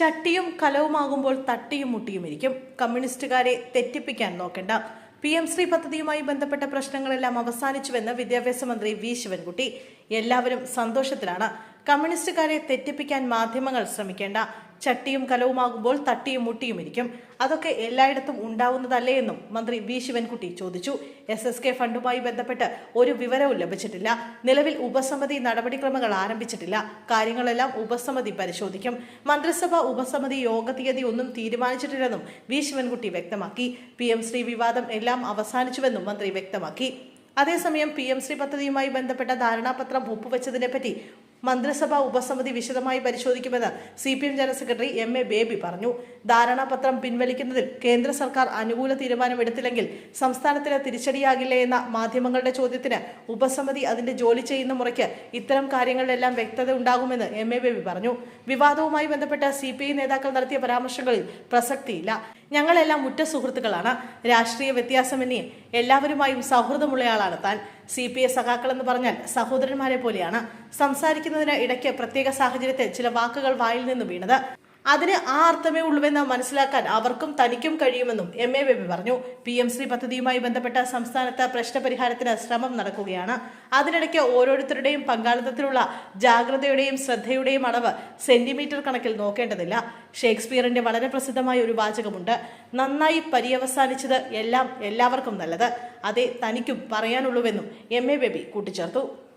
ചട്ടിയും കലവുമാകുമ്പോൾ തട്ടിയും മുട്ടിയും ഇരിക്കും. കമ്മ്യൂണിസ്റ്റുകാരെ തെറ്റിപ്പിക്കാൻ നോക്കണ്ട. പി എം ശ്രീ പദ്ധതിയുമായി ബന്ധപ്പെട്ട പ്രശ്നങ്ങളെല്ലാം അവസാനിച്ചുവെന്ന് വിദ്യാഭ്യാസ മന്ത്രി വി ശിവൻകുട്ടി. എല്ലാവരും സന്തോഷത്തിലാണ്. കമ്മ്യൂണിസ്റ്റുകാരെ തെറ്റിപ്പിക്കാൻ മാധ്യമങ്ങൾ ശ്രമിക്കേണ്ട. ചട്ടിയും കലവുമാകുമ്പോൾ തട്ടിയും മുട്ടിയും ഇരിക്കും. അതൊക്കെ എല്ലായിടത്തും ഉണ്ടാവുന്നതല്ലേ എന്നും മന്ത്രി വി. ശിവൻകുട്ടി ചോദിച്ചു. എസ് എസ് കെ ഫണ്ടുമായി ബന്ധപ്പെട്ട് ഒരു വിവരവും ലഭിച്ചിട്ടില്ല. നിലവിൽ ഉപസമിതി നടപടിക്രമങ്ങൾ ആരംഭിച്ചിട്ടില്ല. കാര്യങ്ങളെല്ലാം ഉപസമിതി പരിശോധിക്കും. മന്ത്രിസഭാ ഉപസമിതി യോഗ തീയതി ഒന്നും തീരുമാനിച്ചിട്ടില്ലെന്നും വി. ശിവൻകുട്ടി വ്യക്തമാക്കി. പി. എം. ശ്രീ വിവാദം എല്ലാം അവസാനിച്ചുവെന്നും മന്ത്രി വ്യക്തമാക്കി. അതേസമയം പി. എം. ശ്രീ പദ്ധതിയുമായി ബന്ധപ്പെട്ട ധാരണാപത്രം ഒപ്പുവെച്ചതിനെപ്പറ്റി മന്ത്രിസഭാ ഉപസമിതി വിശദമായി പരിശോധിക്കുമെന്ന് C P M general secretary M A Baby പറഞ്ഞു. ധാരണാപത്രം പിൻവലിക്കുന്നതിൽ കേന്ദ്ര സർക്കാർ അനുകൂല തീരുമാനമെടുത്തില്ലെങ്കിൽ സംസ്ഥാനത്തിന് തിരിച്ചടിയാകില്ല എന്ന മാധ്യമങ്ങളുടെ ചോദ്യത്തിന് ഉപസമിതി അതിന്റെ ജോലി ചെയ്യുന്ന മുറയ്ക്ക് ഇത്തരം കാര്യങ്ങളിലെല്ലാം വ്യക്തത ഉണ്ടാകുമെന്ന് എം എ ബേബി പറഞ്ഞു. വിവാദവുമായി ബന്ധപ്പെട്ട സി നേതാക്കൾ നടത്തിയ പരാമർശങ്ങളിൽ പ്രസക്തിയില്ല. ഞങ്ങളെല്ലാം ഉറ്റ സുഹൃത്തുക്കളാണ്. രാഷ്ട്രീയ വ്യത്യാസമെന്നേ എല്ലാവരുമായും സൗഹൃദമുള്ളയാളാണ് താൻ. സി പി എ സഖാക്കൾ എന്ന് പറഞ്ഞാൽ സഹോദരന്മാരെ പോലെയാണ്. സംസാരിക്കുന്നതിന് ഇടയ്ക്ക് പ്രത്യേക സാഹചര്യത്തിൽ ചില വാക്കുകൾ വായിൽ നിന്ന് വീണത്. അതിന് ആ അർത്ഥമേ ഉള്ളൂവെന്ന് മനസ്സിലാക്കാൻ അവർക്കും തനിക്കും കഴിയുമെന്നും എം എ ബേബി പറഞ്ഞു. പി എം ശ്രീ പദ്ധതിയുമായി ബന്ധപ്പെട്ട സംസ്ഥാനത്ത് പ്രശ്നപരിഹാരത്തിന് ശ്രമം നടക്കുകയാണ്. അതിനിടയ്ക്ക് ഓരോരുത്തരുടെയും പങ്കാളിത്തത്തിലുള്ള ജാഗ്രതയുടെയും ശ്രദ്ധയുടെയും അളവ് സെന്റിമീറ്റർ കണക്കിൽ നോക്കേണ്ടതില്ല. ഷേക്സ്പിയറിന്റെ വളരെ പ്രസിദ്ധമായ ഒരു വാചകമുണ്ട്. നന്നായി പര്യവസാനിച്ചത് എല്ലാം എല്ലാവർക്കും നല്ലത്. അതേ തനിക്കും പറയാനുള്ളൂവെന്നും എം എ ബേബി കൂട്ടിച്ചേർത്തു.